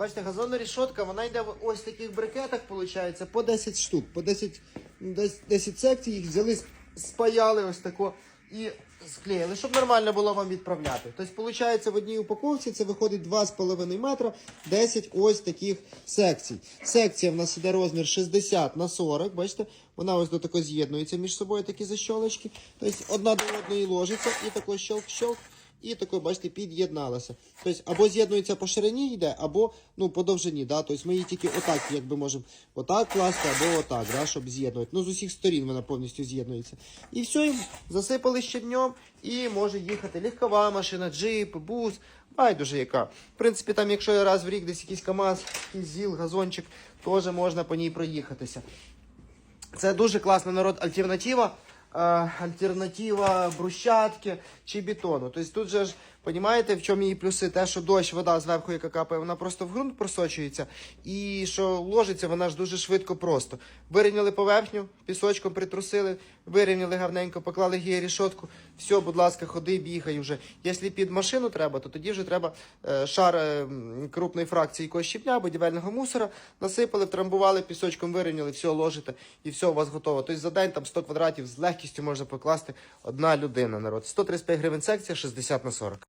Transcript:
Бачите, газонна рішотка, вона йде в ось таких брикетах, виходить, по 10 штук, по 10, десь 10 секцій, їх взяли, спаяли ось тако і склеїли, щоб нормально було вам відправляти. Тобто, виходить, в одній упаковці це виходить 2,5 метра, 10 ось таких секцій. Секція в нас іде розмір 60 на 40, бачите, вона ось до такої з'єднується між собою такі защолочки. Тобто одна до одної ложиться і такий щелк-щелк. І такою, бачите, під'єдналася. Тобто або з'єднується по ширині йде, або ну, по довжині. Да? Тобто ми її тільки отак, якби можемо отак класти, або отак, да? щоб з'єднувати. Ну, з усіх сторін вона повністю з'єднується. І все, засипали щебнем, і може їхати легкова машина, джип, бус, байдуже яка. В принципі, там, якщо раз в рік десь якийсь КАМАЗ, якийсь ЗІЛ, газончик, теж можна по ній проїхатися. Це дуже класна народ альтернатива. Е, Альтернатива брусчатки чи бетону. Тобто тут же розумієте, в чому її плюси? Те, що дощ, вода зверху, яка капає, вона просто в ґрунт просочується. І що ложиться, вона ж дуже швидко просто. Вирівняли поверхню, пісочком притрусили, вирівняли гарненько, поклали гієрішотку. Все, будь ласка, ходи, бігай вже. Якщо під машину треба, то тоді вже треба е, шар е, крупної фракції якогось щепня, будівельного мусора, насипали, втрамбували, пісочком вирівняли, все ложите і все у вас готово. Тобто за день там 100 квадратів з легкістю можна покласти одна людина. Народ. 135 гривень секція, 60 на 40.